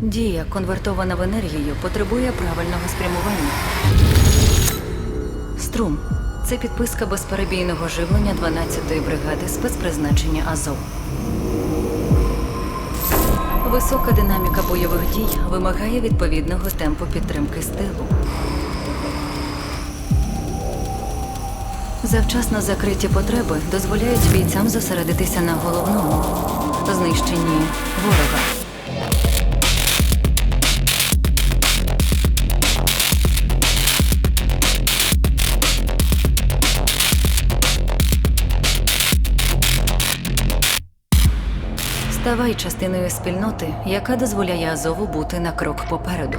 Дія, конвертована в енергію, потребує правильного спрямування. Струм це підписка безперебійного живлення 12-ї бригади спецпризначення Азов. Висока динаміка бойових дій вимагає відповідного темпу підтримки з тилу. Завчасно закриті потреби дозволяють бійцям зосередитися на головному знищенні ворога. Ставай частиною спільноти, яка дозволяє Азову бути на крок попереду.